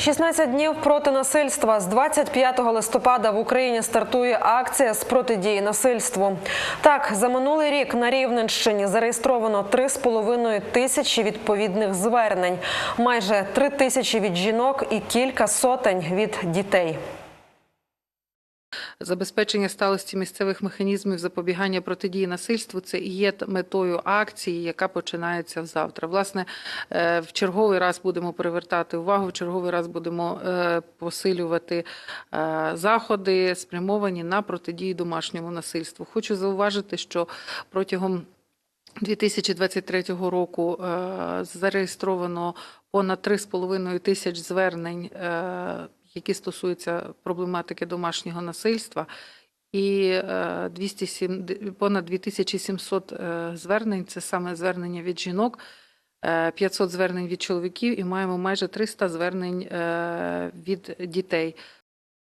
16 днів проти насильства з 25 листопада в Україні стартує акція з протидії насильству. Так, за минулий рік на Рівненщині зареєстровано 3,5 тисячі відповідних звернень, майже 3 тисячі від жінок і кілька сотень від дітей. Забезпечення сталості місцевих механізмів запобігання протидії насильству це і є метою акції, яка починається завтра. Власне, е, в черговий раз будемо привертати увагу, в черговий раз будемо е, посилювати е, заходи, спрямовані на протидію домашньому насильству. Хочу зауважити, що протягом 2023 року зареєстровано понад 3,5 тисяч звернень, які стосуються проблематики домашнього насильства, і е, 207, понад 2700 е, звернень це саме звернення від жінок. е, 500 звернень від чоловіків і маємо майже 300 звернень е, від дітей.